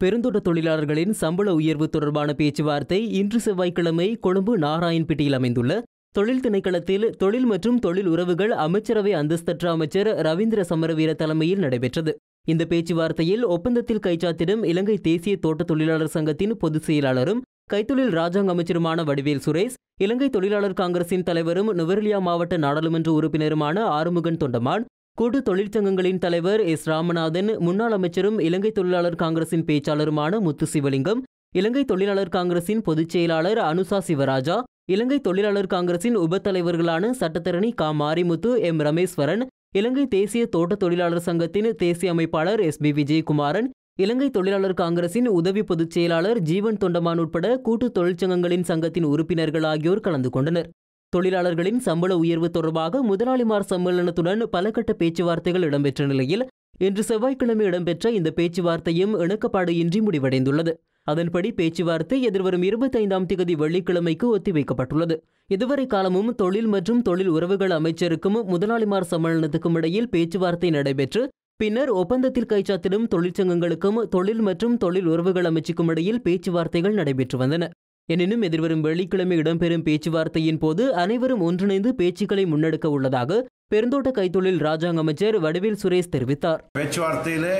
பெருந்தோட்ட தொழிலாளர்களின் சம்பள உயர்வு தொடர்பான பேச்சுவார்த்தை இன்று செவ்வாய்க்கிழமை கொழும்பு நாராயண்பேட்டையில் அமைந்துள்ள தொழில் திணைக்களத்தில் தொழில் மற்றும் தொழில் உறவுகள் அமைச்சரவை அந்தஸ்தற்ற அமைச்சர் ரவீந்திர சமரவீர தலைமையில் நடைபெற்றது. இந்த பேச்சுவார்த்தையில் ஒப்பந்தத்தில் கைச்சாத்திடும் இலங்கை தேசிய தோட்ட தொழிலாளர் சங்கத்தின் பொதுச் செயலாளரும் கைத்தொழில் ராஜாங்க அமைச்சருமான வடிவேல் சுரேஷ் இலங்கை தொழிலாளர் காங்கிரசின் தலைவரும் நுவரெலியா மாவட்ட நாடாளுமன்ற உறுப்பினருமான ஆறுமுகன் தொண்டமான் கூட்டு தொழிற்சங்கங்களின் தலைவர் எஸ். ராமநாதன் முன்னாள் அமைச்சரும் இலங்கை தொழிலாளர் காங்கிரசின் பேச்சாளருமான முத்து சிவலிங்கம் இலங்கை தொழிலாளர் காங்கிரசின் பொதுச் செயலாளர் அனுசா சிவராஜா இலங்கை தொழிலாளர் காங்கிரசின் உப தலைவர்களான சட்டத்தரணி கா. மாரிமுத்து எம். ரமேஸ்வரன் இலங்கை தேசிய தோட்ட தொழிலாளர் சங்கத்தின் தேசிய அமைப்பாளர் எஸ். பி. விஜயகுமாரன் இலங்கை தொழிலாளர் காங்கிரசின் உதவி பொதுச் செயலாளர் ஜீவன் தொண்டமான் உட்பட கூட்டு தொழிற்சங்கங்களின் சங்கத்தின் உறுப்பினர்கள் ஆகியோர் கலந்து கொண்டனர். தொழிலாளர்களின் சம்பள உயர்வு தொடர்பாக முதலாளிமார் சம்மேளனத்துடன் பலகட்ட பேச்சுவார்த்தைகள் இடம்பெற்ற நிலையில் இன்று செவ்வாய்க்கிழமை இடம்பெற்ற இந்த பேச்சுவார்த்தையும் இணக்கப்பாடு இன்றி முடிவடைந்துள்ளது. அதன்படி பேச்சுவார்த்தை எதிர்வரும் இருபத்தைந்தாம் திகதி வெள்ளிக்கிழமைக்கு ஒத்திவைக்கப்பட்டுள்ளது. இதுவரை காலமும் தொழில் மற்றும் தொழில் உறவுகள் அமைச்சருக்கும் முதலாளிமார் சம்மேளனத்துக்கும் இடையில் பேச்சுவார்த்தை நடைபெற்று பின்னர் ஒப்பந்தத்தில் கைச்சாத்திடும் தொழிற்சங்கங்களுக்கும் தொழில் மற்றும் தொழில் உறவுகள் அமைச்சுக்கும் இடையில் பேச்சுவார்த்தைகள் நடைபெற்று வந்தன. எனினும் எதிர்வரும் வெள்ளிக்கிழமை இடம்பெறும் பேச்சுவார்த்தையின் போது அனைவரும் ஒன்றிணைந்து பேச்சுக்களை முன்னெடுக்க உள்ளதாக பெருந்தோட்ட கைத்தொழில் ராஜாங்க அமைச்சர் வடிவேல் சுரேஷ் தெரிவித்தார். பேச்சுவார்த்தையிலே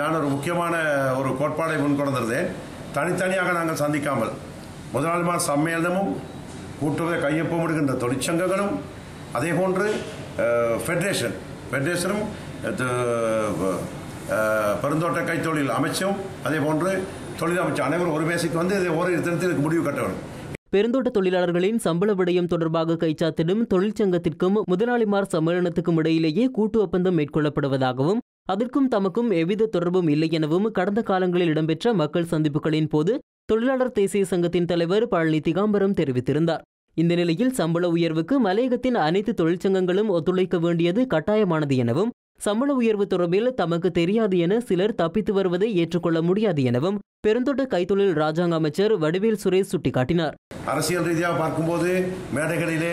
நான் ஒரு முக்கியமான ஒரு கோட்பாடை முன்கொண்டிருந்தேன். தனித்தனியாக நாங்கள் சந்திக்காமல் முதலாளிமார் சம்மேளனமும் கூட்டுறவை கையொப்பம் எடுக்கின்ற தொழிற்சங்கங்களும் அதே போன்று ஃபெடரேஷன் ஃபெடரேஷனும் பெருந்தோட்ட கைத்தொழில் அமைச்சும் அதே போன்று தொழில் அனைவரும் ஒரு மேசைக்கு வந்து இதை ஒரு தினத்திற்கு முடிவு கட்ட வேண்டும். பெருந்தோட்ட தொழிலாளர்களின் சம்பள விடயம் தொடர்பாக கைச்சாத்திடும் தொழிற்சங்கத்திற்கும் முதலாளிமார் சம்மேளனத்துக்கும் இடையிலேயே கூட்டு ஒப்பந்தம் மேற்கொள்ளப்படுவதாகவும் அதற்கும் தமக்கும் எவ்வித தொடர்பும் இல்லை எனவும் கடந்த காலங்களில் இடம்பெற்ற மக்கள் சந்திப்புகளின் போது தொழிலாளர் தேசிய சங்கத்தின் தலைவர் பழனி திகாம்பரம் தெரிவித்திருந்தார். இந்த நிலையில் சம்பள உயர்வுக்கு மலையகத்தின் அனைத்து தொழிற்சங்கங்களும் ஒத்துழைக்க வேண்டியது கட்டாயமானது எனவும் சம்பள உயர்வு தொடர்பில் தமக்கு தெரியாது என சிலர் தப்பித்து வருவதை ஏற்றுக்கொள்ள முடியாது எனவும் பெருந்தோட்ட கைத்தொழில் ராஜாங்க அமைச்சர் வடிவேல் சுரேஷ் சுட்டிக்காட்டினார். அரசியல் ரீதியாக பார்க்கும்போது மேடைகளிலே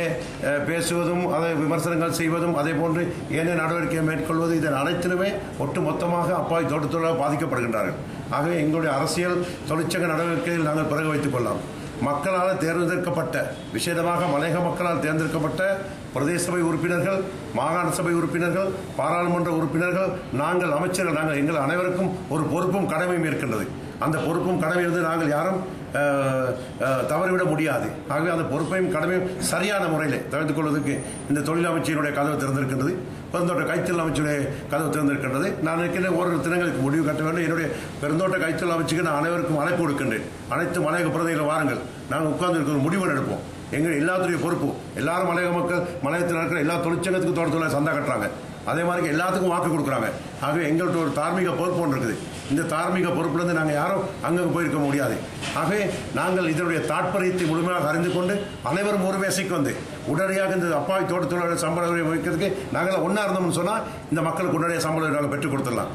பேசுவதும் அதை விமர்சனங்கள் செய்வதும் அதே போன்று ஏனைய நடவடிக்கையை மேற்கொள்வது இதன் அனைத்திலுமே ஒட்டுமொத்தமாக அப்பாவி தோட்டத்தொழிலாளர் பாதிக்கப்படுகின்றார்கள். ஆகவே எங்களுடைய அரசியல் தொழிற்சங்க நடவடிக்கையில் நாங்கள் பிறகு வைத்துக் கொள்ளலாம். மக்களால் தேர்ந்தெடுக்கப்பட்ட விசேடமாக மலையக மக்களால் தேர்ந்தெடுக்கப்பட்ட பிரதேச சபை உறுப்பினர்கள் மாகாண சபை உறுப்பினர்கள் பாராளுமன்ற உறுப்பினர்கள் நாங்கள் அமைச்சர்கள் நாங்கள் எங்கள் அனைவருக்கும் ஒரு பொறுப்பும் கடமையும் இருக்கின்றது. அந்த பொறுப்பும் கடமையிலிருந்து நாங்கள் யாரும் தவறிவிட முடியாது. ஆகவே அந்த பொறுப்பையும் கடமையும் சரியான முறையில் தவிர்த்துக் கொள்வதற்கு இந்த தொழில் அமைச்சியினுடைய கதவு திறந்திருக்கின்றது. பெருந்தோட்ட கைத்தொழில் அமைச்சுடைய கதவு திறந்திருக்கின்றது. நான் நினைக்கிறேன் ஓரிரு தினங்களுக்கு முடிவு கட்ட வேண்டும். என்னுடைய பெருந்தோட்ட கைத்தொழில் அமைச்சுக்கு நான் அனைவருக்கும் அழைப்பு கொடுக்கின்றேன். அனைத்து மலையக பிரதிகளை வாருங்கள். நாங்கள் உட்கார்ந்து இருக்கிற முடிவு எடுப்போம். எங்கள் எல்லாத்துடைய பொறுப்பு எல்லாரும் மலையக மக்கள் மலையத்தில் இருக்கிற எல்லா தொழிற்சங்கத்துக்கும் தோட்டத்தில் சந்தா கட்டுறாங்க. அதே மாதிரி எல்லாத்துக்கும் வாக்கு கொடுக்குறாங்க. ஆகவே எங்கள்கிட்ட ஒரு தார்மீக பொறுப்பு ஒன்று இருக்குது. இந்த தார்மீக பொறுப்பிலிருந்து நாங்கள் யாரும் அங்கே போயிருக்க முடியாது. ஆகவே நாங்கள் இதனுடைய தாற்பயத்தை முழுமையாக அறிந்து கொண்டு அனைவரும் ஒரு மேசைக்கு வந்து உடனடியாக இந்த அப்பாவி தோட்ட தொழிலாளர் சம்பள உயர்வு வைக்கிறதுக்கு நாங்கள் ஒன்றா இருந்தோம்னு சொன்னால் இந்த மக்களுக்கு உடனடியாக சம்பளம் நாங்கள் பெற்றுக் கொடுத்துடலாம்.